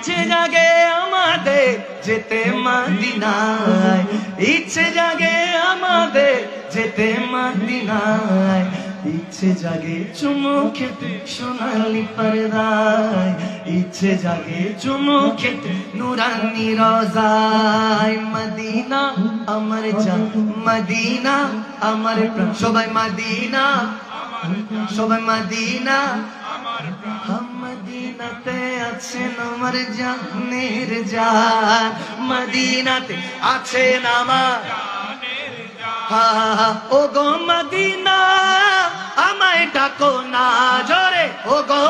ইচ্ছে জাগে আমাদের যেতে মাদিনায়। ইচ্ছে জাগে আমাদের যেতে মদিনায়। ইচ্ছে জাগে চুমু খেতে সোনালি পর্দায়। ইচ্ছে জাগে চুমু খেতে নুরানি রোজায়। মদিনা আমার জান, মদিনা আমার প্রাণ। সবাই মদিনা সবাই মদিনা। মদিনাতে আছেন আমার জানের জান। মদিনাতে আছেন আমার ও গো মদিনা আমায় ডাকো না জোরে। ও গো।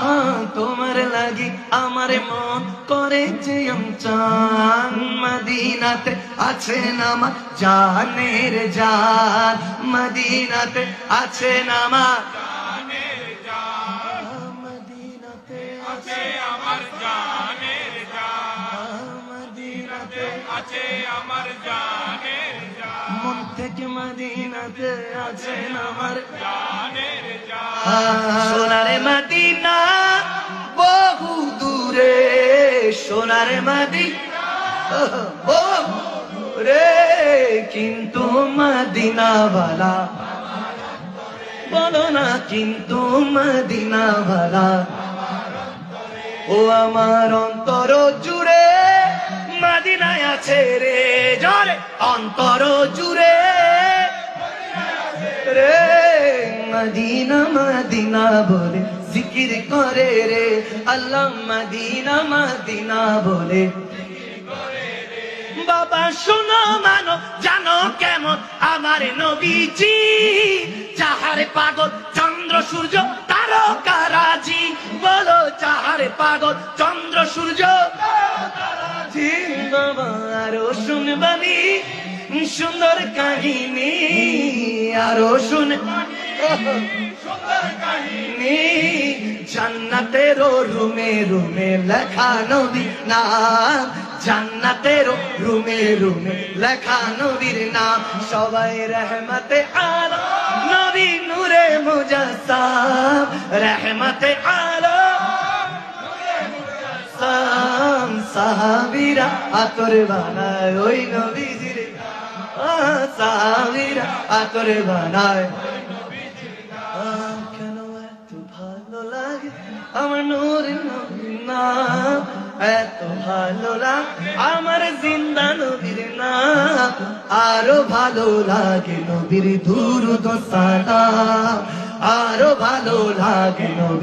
হ্যাঁ, তোমার লাগি আমার মন করে যে চান। মদিনাতে আছে আমার জানের জান মদিনাতে আছে জানের সোনারে মদিনা বহু দূরে সোনারে মদিনা রে কিন্তু মদিনাওয়ালা। বলো না কিন্তু মদিনাওয়ালা। ও, আমার অন্তর জুড়ে মদিনায় আছে রে, জরে, অন্তর জুড়ে। রে মদিনা মদিনা বলে জিকির করে রে, আল্লাহ মদিনা মদিনা বলে। বাবা, শোনো মানো, জানো কেমন? আমার নবীজি, যাহারে পাগল চন্দ্র, সূর্য তারকারাজি বলো, যাহারে পাগল চন্দ্র, সূর্য আরও শুনবানি সুন্দর কাহিনী, আরও শুন জান্নাতের রুমে রুমে লেখা নদী নাম। জান্নাতের রুমে রুমে লেখা নবীর নাম। সবাই রহমতে আলো, নবী নূরে মুজাসাম রহমতে আলো সাহাবিরা আতর বানায় ওই নবীজির সাহাবিরা আতর বানায় কেন এত ভালো লাগে আমার নূর নাম? ভালো আমার জিন্দা নবীর নাম আরও ভালো লাগে নবীর দুরুদ সালাম। আরও ভালো লাগে নবীর